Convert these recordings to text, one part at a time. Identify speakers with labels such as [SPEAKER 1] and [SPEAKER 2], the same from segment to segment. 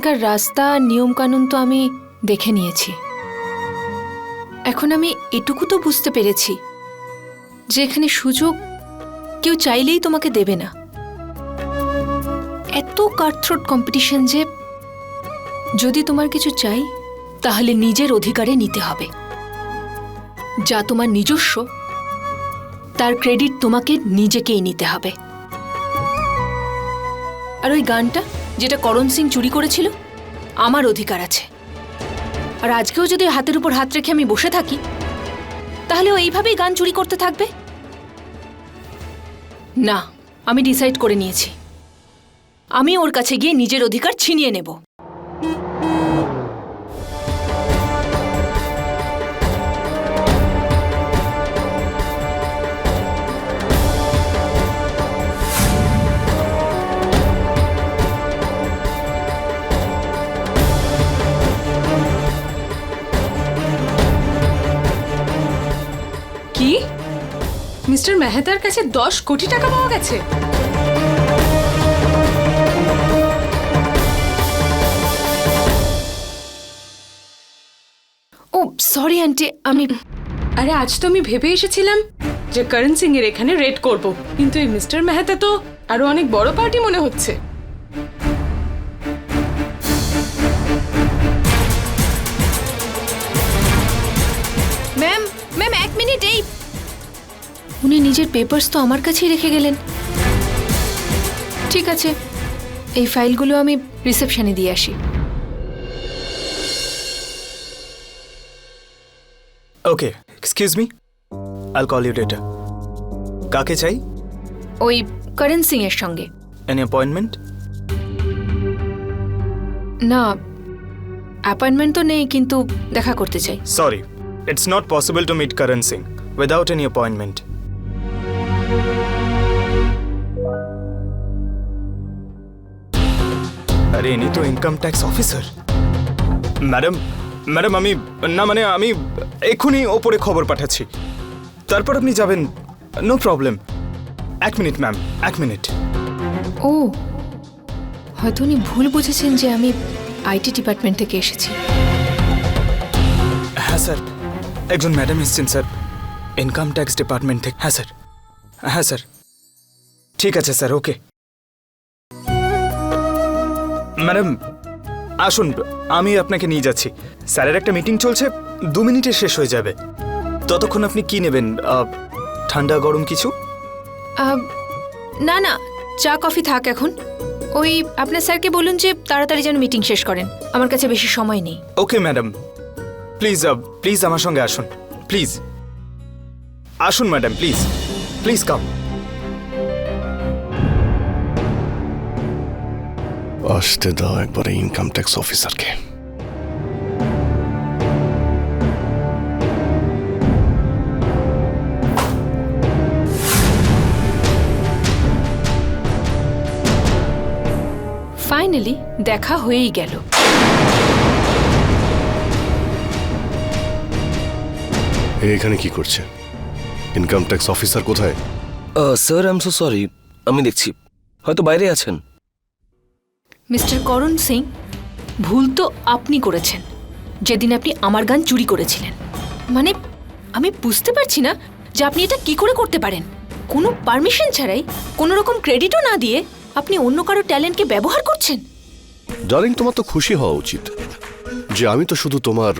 [SPEAKER 1] এখানকার রাস্তা, নিয়মকানুন তো আমি দেখে নিয়েছি। এখন আমি এটুকু তো বুঝতে পেরেছি যে এখানে সুযোগ কেউ চাইলেই তোমাকে দেবে না। এত কাটথ্রোট কম্পিটিশন যে যদি তোমার কিছু চাই, তাহলে নিজের অধিকারে নিতে হবে। যা তোমার নিজস্ব, তার ক্রেডিট তোমাকে নিজেকেই নিতে হবে। আর ওই গানটা? যেটা করণ সিং চুরি করেছিল? আমার অধিকার আছে। আর আজকেও যদি হাতের উপর হাত রেখে আমি বসে থাকি, তাহলে ও এইভাবেই গান চুরি করতে থাকবে? না, আমি ডিসাইড করে নিয়েছি। আমি ওর কাছে গিয়ে নিজের অধিকার ছিনিয়ে নেব।
[SPEAKER 2] মিস্টার মেহতার কাছে দশ কোটি টাকা পাওয়া গেছে।
[SPEAKER 1] ও সরি আন্টি আমি
[SPEAKER 2] আরে আজ তো আমি ভেবে এসেছিলাম যে করণ সিং এর এখানে রেড করব। কিন্তু এই মিস্টার মেহতা তো আরও অনেক বড় পার্টি মনে হচ্ছে।
[SPEAKER 1] নিজের পেপারস তো আমার কাছেই রেখে গেলেন। ঠিক আছে এই ফাইলগুলো আমি রিসেপশনে দিয়ে আসি।
[SPEAKER 3] Okay excuse me I'll call you data কাকে চাই?
[SPEAKER 1] ওই করণ সিং এর সঙ্গে।
[SPEAKER 3] এনি অ্যাপয়েন্টমেন্ট
[SPEAKER 1] না অ্যাপয়েন্টমেন্ট তো নেই কিন্তু দেখা করতে চাই।
[SPEAKER 3] Sorry it's not possible to meet Karan Singh without any appointment আরে ইনি তো income tax officer madam madam আমি না মানে আমি এক্ষুনি ওপরে খবর পাঠাচ্ছি তারপর আপনি যাবেন নো প্রবলেম এক মিনিট ম্যাম এক মিনিট
[SPEAKER 1] ও হয়তো উনি ভুল বুঝেছেন যে আমি আইটি ডিপার্টমেন্ট থেকে এসেছি
[SPEAKER 3] হ্যাঁ স্যার একজন ম্যাডাম এসছেন স্যার ইনকাম ট্যাক্স ডিপার্টমেন্ট থেকে হ্যাঁ স্যার হ্যাঁ স্যার। ঠিক আছে স্যার ওকে। ম্যাডাম আসুন আমি আপনাকে নিয়ে যাচ্ছি। স্যারের একটা মিটিং চলছে দু মিনিটে শেষ হয়ে যাবে। ততক্ষণ আপনি কি নেবেন? ঠান্ডা গরম কিছু?
[SPEAKER 1] না না চা কফি থাক এখন। ওই আপনার স্যারকে বলুন যে তাড়াতাড়ি যেন মিটিং শেষ করেন। আমার কাছে বেশি সময় নেই।
[SPEAKER 3] Okay madam. প্লিজ প্লিজ আমার সঙ্গে আসুন। প্লিজ। আসুন ম্যাডাম প্লিজ। প্লিজ কাম
[SPEAKER 4] আসতে দাও একবারে ইনকাম ট্যাক্স অফিসারকে
[SPEAKER 1] ফাইনালি দেখা হয়েই গেল।
[SPEAKER 4] এ এখানে কি করছে? ইনকাম ট্যাক্স অফিসার কোথায়?
[SPEAKER 5] Sir I am so sorry আমি দেখছি। হয়তো বাইরে আছেন।
[SPEAKER 1] মিস্টার করণ সিং ভুল তো আপনি করেছেন। যেদিন আপনি আমার গান চুরি করেছিলেন। মানে আমি বুঝতে পারছি না যে আপনি এটা কি করে করতে পারেন। কোনো পারমিশন ছাড়াই কোনো রকম ক্রেডিটও না দিয়ে আপনি অন্য কারও ট্যালেন্টকে ব্যবহার করছেন।
[SPEAKER 4] ডার্লিং তোমার তো খুশি হওয়া উচিত যে আমি তো শুধু তোমার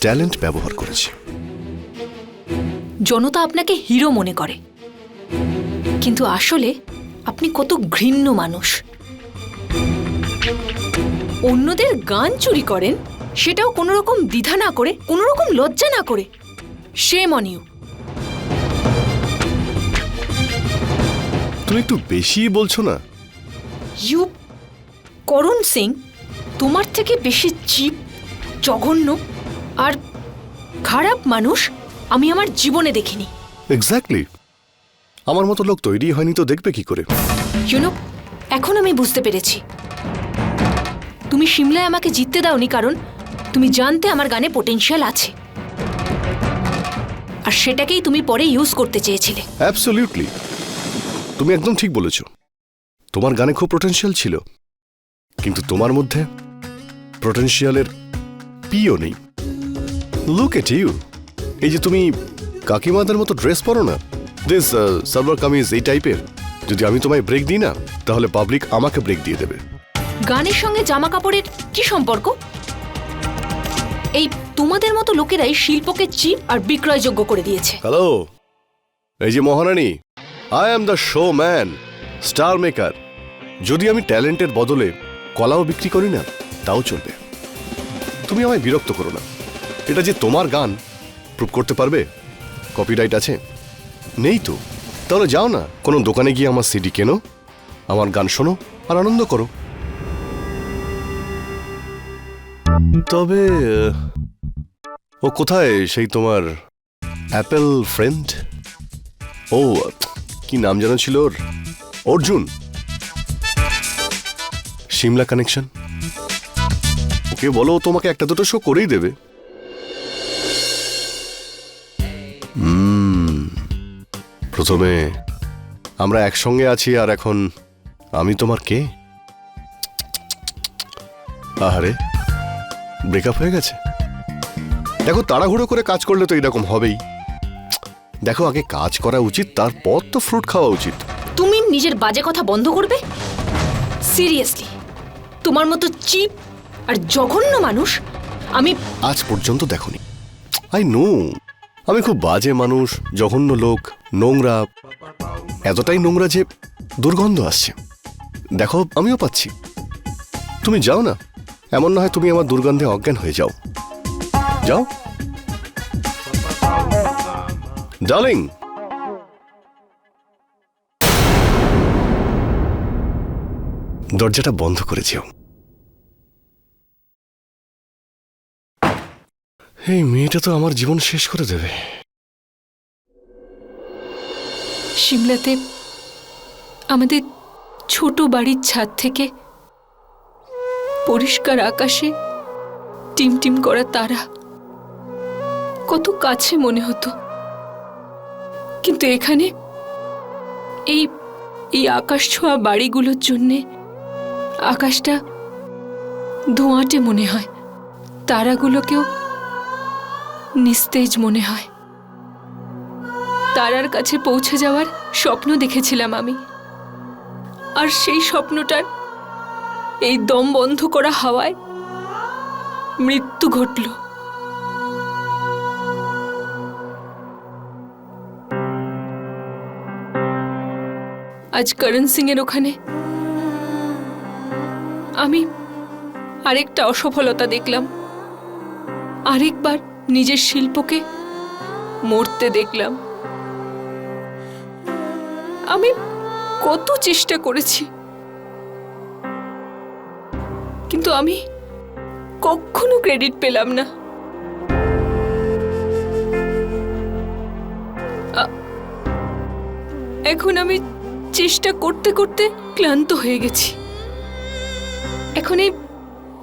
[SPEAKER 4] ট্যালেন্ট ব্যবহার করেছি।
[SPEAKER 1] জনতা আপনাকে হিরো মনে করে। কিন্তু আসলে আপনি কত ঘৃণ্য মানুষ। অন্যদের গান চুরি করেন সেটাও কোনো রকম দ্বিধা না করে কোনো রকম লজ্জা না করে। সে মনিউ
[SPEAKER 4] তুমি একটু বেশি বলছো না।
[SPEAKER 1] ইউ করণ সিং তোমার থেকে বেশি চিপ জঘন্য আর খারাপ মানুষ আমি আমার জীবনে দেখিনি।
[SPEAKER 4] এক্স্যাক্টলি আমার মতো লোক তৈরি হয়নি তো দেখবে কি করে?
[SPEAKER 1] ইউনো এখন আমি বুঝতে পেরেছি। তুমি সিমলায় আমাকে জিততে দাওনি কারণ তুমি জানতে আমার গানে পোটেনশিয়াল আছে। আর সেটাকেই তুমি পরে ইউজ করতে চেয়েছিলে।
[SPEAKER 4] অ্যাবসলিউটলি তুমি একদম ঠিক বলেছ। তোমার গানে খুব পোটেনশিয়াল ছিল। কিন্তু তোমার মধ্যে পোটেনশিয়ালের পিও নেই। লুক এট ইউ এই যে তুমি কাকিমাদের মতো ড্রেস পরো না? দিস সালভার কামিজ এই টাইপের যদি আমি তোমায় ব্রেক দিই না তাহলে পাবলিক আমাকে ব্রেক দিয়ে দেবে।
[SPEAKER 1] গানের সঙ্গে জামা কাপড়ের কি সম্পর্ক? এই তোমাদের মতো লোকেরাই শিল্পকে চিপ আর বিক্রয়যোগ্য করে দিয়েছে।
[SPEAKER 4] হ্যালো এই যে মহারানী I am the show man star maker যদি আমি ট্যালেন্টের বদলে কলাও বিক্রি করি না তাও চলবে। তুমি আমায় বিরক্ত করো না। এটা যে তোমার গান প্রুভ করতে পারবে? কপিরাইট আছে? নেই তো। তাহলে যাও না, কোনো দোকানে গিয়ে আমার সিডি কেনো, আমার গান শোনো আর আনন্দ করো। তবে ও কোথায় সেই তোমার অ্যাপেল ফ্রেন্ড ও, কি নাম যেন ছিল ওর? অর্জুন। সিমলা কানেকশন ওকে বলো তোমাকে একটা দুটো শো করেই দেবে। প্রথমে আমরা একসঙ্গে আছি আর এখন আমি তোমার কে? আহারে ব্রেকআপ হয়ে গেছে? দেখো তাড়াহুড়ো করে কাজ করলে তো এরকম হবেই। দেখো আগে কাজ করা উচিত তারপর তো ফ্রুট খাওয়া উচিত।
[SPEAKER 1] তুমি নিজের বাজে কথা বন্ধ করবে? সিরিয়াসলি তোমার মতো চিপ আর জঘন্য মানুষ আমি
[SPEAKER 4] আজ পর্যন্ত দেখনি। I know. আমি খুব বাজে মানুষ, জঘন্য লোক, নোংরা। এতটাই নোংরা যে দুর্গন্ধ আসছে। দেখো, আমিও পাচ্ছি। তুমি যাও না। এমন না হয় তুমি আমার দুর্গন্ধে অজ্ঞান হয়ে যাও। যাও। ডার্লিং! দরজাটা বন্ধ করে যেও। এই মেয়েটা তো আমার জীবন শেষ করে দেবে।
[SPEAKER 1] সিমলাতে আমাদের ছোট বাড়ির ছাদ থেকে পরিষ্কার আকাশে টিমটিম করা তারা কত কাছে মনে হতো। কিন্তু এখানে এই এই আকাশ ছোঁয়া বাড়িগুলোর জন্যে আকাশটা ধোঁয়াটে মনে হয়। তারাগুলোকেও নিস্তেজ মনে হয়। তারার কাছে পৌঁছে যাওয়ার স্বপ্ন দেখেছিলাম আমি। আর সেই স্বপ্নটার এই দম বন্ধ করা হাওয়ায় মৃত্যু ঘটল। আজ করণ সিং এর ওখানে আমি আরেকটা অসফলতা দেখলাম। আরেকবার নিজের শিল্পকে মরতে দেখলাম। আমি কত চেষ্টা করেছি। কিন্তু আমি কখনো ক্রেডিট পেলাম না। এখন আমি চেষ্টা করতে করতে ক্লান্ত হয়ে গেছি। এখন এই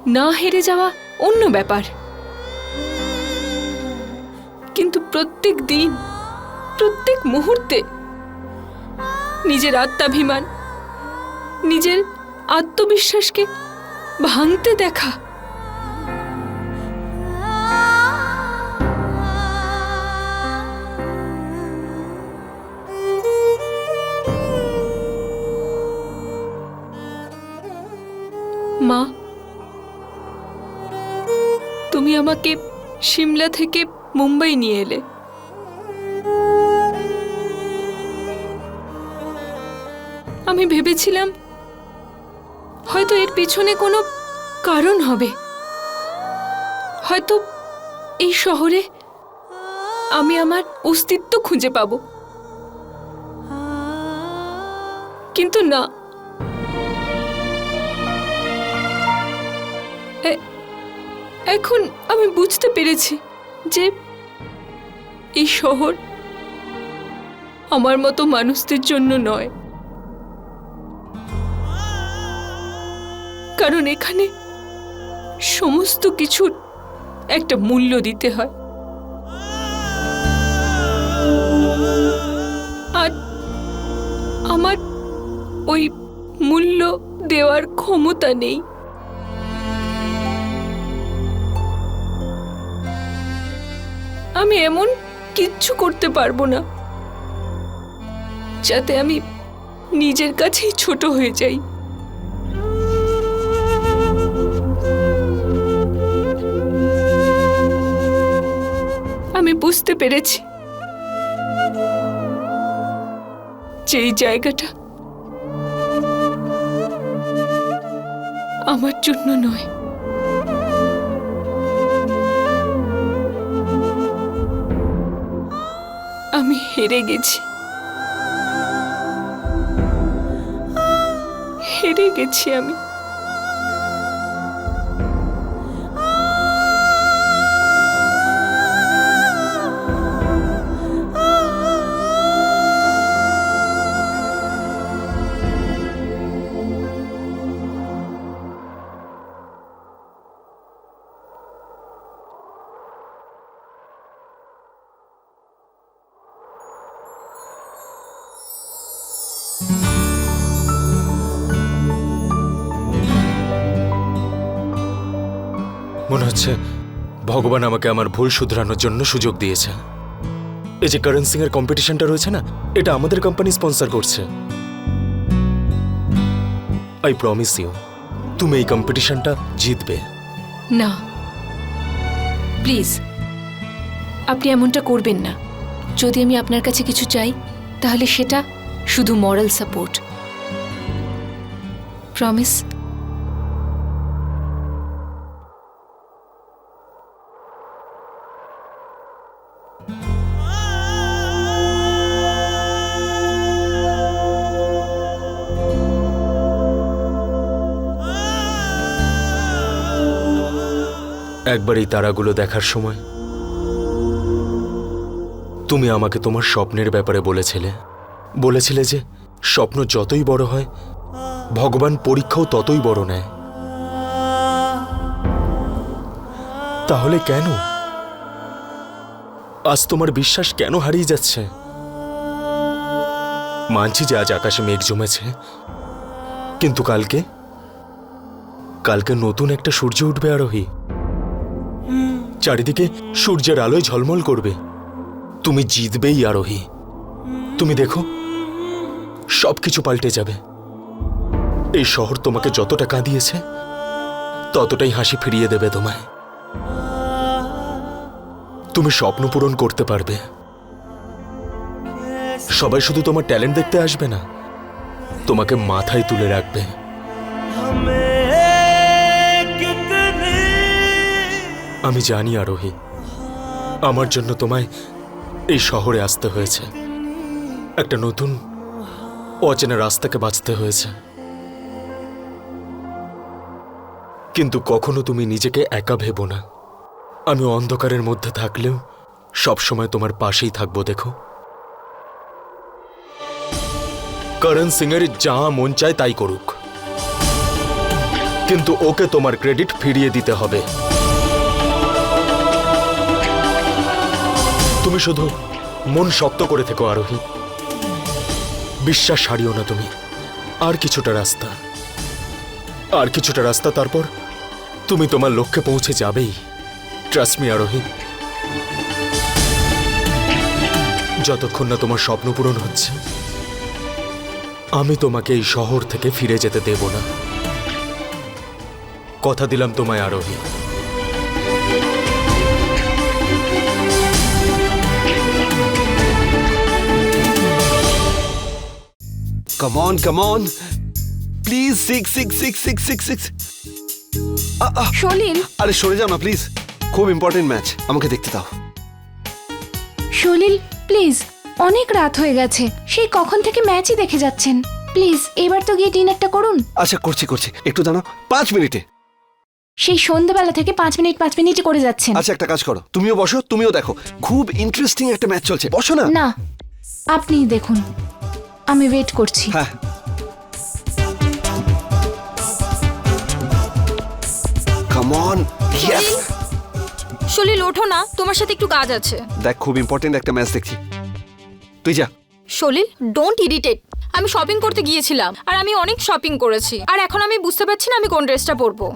[SPEAKER 1] না হেরে যাওয়া অন্য ব্যাপার। কিন্তু প্রত্যেক দিন, প্রত্যেক মুহূর্তে নিজের আত্মাভিমান, নিজের আত্মবিশ্বাসকে ভাঙতে দেখা। মা, তুমি আমাকে সিমলা থেকে মুম্বাই নিয়ে এলে। আমি ভেবেছিলাম, হয়তো এর পিছনে কোনো কারণ হবে। হয়তো এই শহরে আমি আমার অস্তিত্ব খুঁজে পাব। কিন্তু না। এখন আমি বুঝতে পেরেছি যে এই শহর আমার মতো মানুষদের জন্য নয়। কারণ এখানে সমস্ত কিছুর একটা মূল্য দিতে হয়। আর আমার ওই মূল্য দেওয়ার ক্ষমতা নেই। আমি এমন কিচ্ছু করতে পারব না। যাতে আমি নিজের কাছেই ছোট হয়ে যাই। আমি বুঝতে পেরেছি যে জায়গাটা আমার জন্য নয়। আমি হেরে গেছি। হেরে গেছি আমি।
[SPEAKER 6] মনে হচ্ছে ভগবান আমাকে আমার ভুল শুধরানোর জন্য সুযোগ দিয়েছে। এই যে করণ সিং এর কম্পিটিশনটা রয়েছে না, এটা আমাদের কোম্পানি স্পন্সর করছে। আই প্রমিস ইউ তুমি এই কম্পিটিশনটা জিতবে।
[SPEAKER 1] না। প্লিজ আপনি এমনটা করবেন না। যদি আমি আপনার কাছে কিছু চাই, তাহলে সেটা শুধু মরাল সাপোর্ট প্রমিস
[SPEAKER 6] একবার এই তারাগুলো দেখার সময় তুমি আমাকে তোমার স্বপ্নের ব্যাপারে বলেছিলে। বলেছিলে যে স্বপ্ন যতই বড় হয়, ভগবান পরীক্ষাও ততই বড় নেয়। তাহলে কেন? আজ তোমার বিশ্বাস কেন হারিয়ে যাচ্ছে? মানছি যে আজ আকাশে মেঘ জমেছে, কিন্তু কালকে? কালকে নতুন একটা সূর্য উঠবে আরোহী। চারিদিকে সূর্যের আলোয় ঝলমল করবে। তুমি জিতবেই আরোহী। তুমি দেখো, সবকিছু পাল্টে যাবে। এই শহর তোমাকে যতটা কাঁদিয়েছে, ততটাই হাসি ফিরিয়ে দেবে তোমায়। তুমি স্বপ্ন পূরণ করতে পারবে। সবাই শুধু তোমার ট্যালেন্ট দেখতে আসবে না, তোমাকে মাথায় তুলে রাখবে। আমি জানি আরোহী, আমার জন্য তোমায় এই শহরে আসতে হয়েছে। একটা নতুন, অচেনা রাস্তাকে বাঁচতে হয়েছে। কিন্তু কখনো তুমি নিজেকে একা ভেবো না। আমি অন্ধকারের মধ্যে থাকলেও সবসময় তোমার পাশেই থাকব, দেখো। করণ সিংয়ের যা মন চায় তাই করুক। কিন্তু ওকে তোমার ক্রেডিট ফিরিয়ে দিতে হবে। তুমি শুধু মন শক্ত করে থেকো, আরোহী। বিশ্বাস হারিও না তুমি। আর কিছুটা রাস্তা। আর কিছুটা রাস্তা তারপর তুমি তোমার লক্ষ্যে পৌঁছে যাবেই। ট্রাস্ট মি আরোহী। যতক্ষণ না তোমার স্বপ্ন পূরণ হচ্ছে, আমি তোমাকে এই শহর থেকে ফিরে যেতে দেব না। কথা দিলাম তোমায়, আরোহী।
[SPEAKER 7] Come on, come on. Please, six, six, six, six, six, six.
[SPEAKER 8] সলিল
[SPEAKER 7] আরে সরে যাও না প্লিজ খুব ইম্পর্টেন্ট ম্যাচ আমাকে দেখতে দাও।
[SPEAKER 8] সলিল প্লিজ অনেক রাত হয়ে গেছে। সেই কখন থেকে ম্যাচই দেখে যাচ্ছেন? প্লিজ এবার তো গিয়ে ডিনারটা করুন।
[SPEAKER 7] আচ্ছা করছি করছি। একটু দাঁড়াও পাঁচ মিনিটে।
[SPEAKER 8] সেই সন্ধ্যাবেলা থেকে পাঁচ মিনিট পাঁচ মিনিটে করে যাচ্ছেন।
[SPEAKER 7] আচ্ছা একটা কাজ করো। তুমিও বসো তুমিও দেখো। খুব ইন্টারেস্টিং একটা ম্যাচ চলছে। বসো না।
[SPEAKER 8] না আপনি দেখুন। আমি ওয়েট করছি।
[SPEAKER 7] হ্যাঁ। কাম অন ইয়েস
[SPEAKER 9] সলিল ওঠো না তোমার সাথে একটু কাজ আছে।
[SPEAKER 7] দেখ খুব ইম্পর্টেন্ট একটা ম্যাচ দেখছি। তুই যা।
[SPEAKER 9] সলিল ডোন্ট ইরিটেট আমি শপিং করতে গিয়েছিলাম আর আমি অনেক শপিং করেছি। আর এখন আমি বুঝতে পারছি না আমি কোন ড্রেসটা পরবো।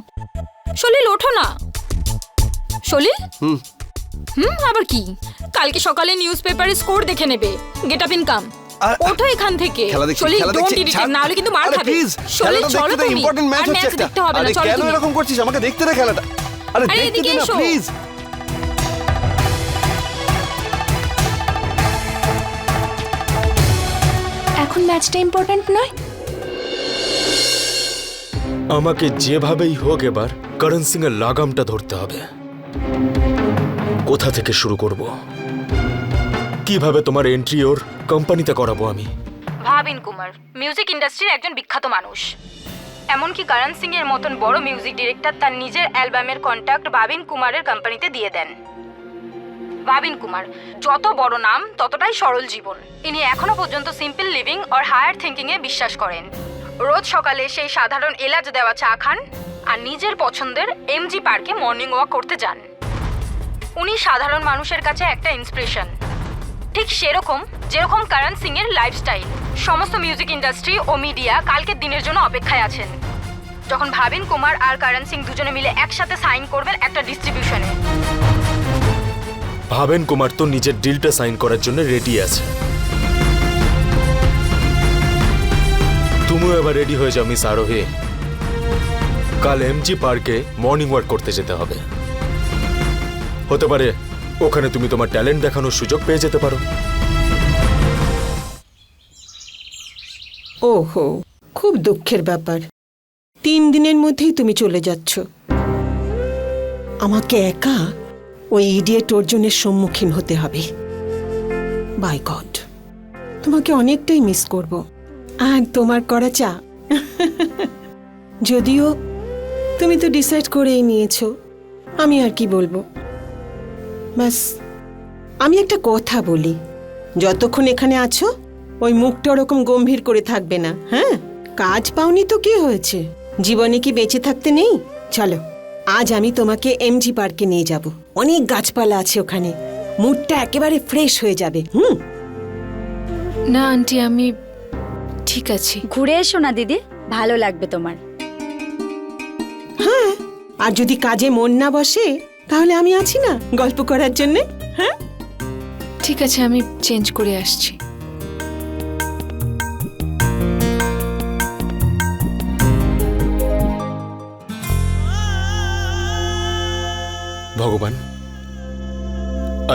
[SPEAKER 9] সলিল ওঠো না। সলিল হুম। হুম আবার কি? কালকে সকালে নিউজ পেপারে স্কোর দেখে নেবে। গেট আপ ইনকাম ওঠো এখান থেকে।
[SPEAKER 7] খেলা দেখছি খেলা দেখছি। ছাড়।
[SPEAKER 9] না হলে কিন্তু মার
[SPEAKER 7] আরে
[SPEAKER 9] খাবে।
[SPEAKER 7] প্লিজ
[SPEAKER 9] সলিল
[SPEAKER 7] খেলাটা
[SPEAKER 9] চলো
[SPEAKER 7] দেখতে
[SPEAKER 9] তুমি।
[SPEAKER 7] ইম্পর্টেন্ট ম্যাচ
[SPEAKER 9] আর
[SPEAKER 7] হচ্ছে
[SPEAKER 9] ম্যাচ
[SPEAKER 7] একটা।
[SPEAKER 9] দেখতে হবে না
[SPEAKER 7] আরে
[SPEAKER 9] চলো
[SPEAKER 7] কেন
[SPEAKER 9] তুমি।
[SPEAKER 7] এরকম করছিস? আমাকে দেখতে দে খেলাটা। আরে
[SPEAKER 9] আরে
[SPEAKER 7] দেখতে
[SPEAKER 9] এদিকে
[SPEAKER 7] দে না
[SPEAKER 9] এসো।
[SPEAKER 7] প্লিজ
[SPEAKER 8] এখন ম্যাচটা ইম্পর্ট্যান্ট নয়?
[SPEAKER 6] আমাকে যেভাবেই হোক এবার করণ সিং এর লাগামটা ধরতে হবে। কোথা থেকে শুরু করব? কীভাবে তোমার এন্ট্রি ওর কোম্পানিতে করাবো আমি?
[SPEAKER 9] ভাবিন কুমার মিউজিক ইন্ডাস্ট্রির একজন বিখ্যাত মানুষ। এমনকি করণ সিং এর মতন বড় মিউজিক ডিরেক্টর তার নিজের অ্যালবামের কন্ট্যাক্ট ভাবিন কুমারের কোম্পানিতে দিয়ে দেন। ভাবিন কুমার, যত বড় নাম, ততটাই সরল জীবন। ইনি এখনও পর্যন্ত সিম্পল লিভিং আর হায়ার থিঙ্কিং এ বিশ্বাস করেন। রোজ সকালে সেই সাধারণ এলাচ দেওয়া চা খান আর নিজের পছন্দের এমজি পার্কে মর্নিং ওয়াক করতে যান। উনি সাধারণ মানুষের কাছে একটা ইন্সপিরেশন ঠিক সেরকম, যেরকম কারণ সিং এর লাইফস্টাইল সমস্ত মিউজিক ইন্ডাস্ট্রি ও মিডিয়া কালকের দিনের জন্য অপেক্ষায় আছেন। যখন ভাবিন, কুমার আর কারণ সিং দুজনে মিলে একসাথে সাইন করবেন একটা ডিস্ট্রিবিউশনে
[SPEAKER 6] ভাবেন, কুমার তো নিজের ডিলটা সাইন করার জন্য রেডি আছে। তুমিও এবার রেডি হয়ে যাও মিস আরোহী। কাল এমজি পার্কে মর্নিং ওয়াক করতে যেতে হবে। হতে পারে ওখানে তুমি তোমার ট্যালেন্ট দেখানোর সুযোগ পেয়ে যেতে পারো।
[SPEAKER 10] ওহো, খুব দুঃখের ব্যাপার। তিন দিনের মধ্যেই তুমি চলে যাচ্ছ। আমাকে একা ওই ইডিয়েট অর্জনের সম্মুখীন হতে হবে। বাই গড, তোমাকে অনেকটাই মিস করব। আর তোমার করা চা। যদিও তুমি তো ডিসাইড করেই নিয়েছো, আমি আর কি বলব? ব্যাস আমি একটা কথা বলি। যতক্ষণ এখানে আছো ওই মুখটা ওরকম গম্ভীর করে থাকবে না হ্যাঁ? কাজ পাওনি তো কি হয়েছে? জীবনে কি বেঁচে থাকতে নেই? চলো আজ আমি তোমাকে এমজি পার্কে নিয়ে যাব। অনেক গাছপালা আছে ওখানে। মুডটা একেবারে ফ্রেশ হয়ে যাবে হুম?
[SPEAKER 1] না আন্টি আমি ঠিক আছি।
[SPEAKER 11] ঘুরে এসো না দিদি। ভালো লাগবে তোমার।
[SPEAKER 10] হ্যাঁ আর যদি কাজে মন না বসে তাহলে আমি আছি না গল্প করার জন্যে? হ্যাঁ?
[SPEAKER 1] ঠিক আছে আমি চেঞ্জ করে আসছি।
[SPEAKER 6] ভগবান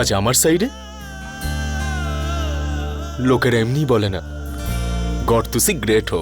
[SPEAKER 6] আজ আমার সাইডে? লোকের এমনি বলে না গড তুসি গ্রেট হো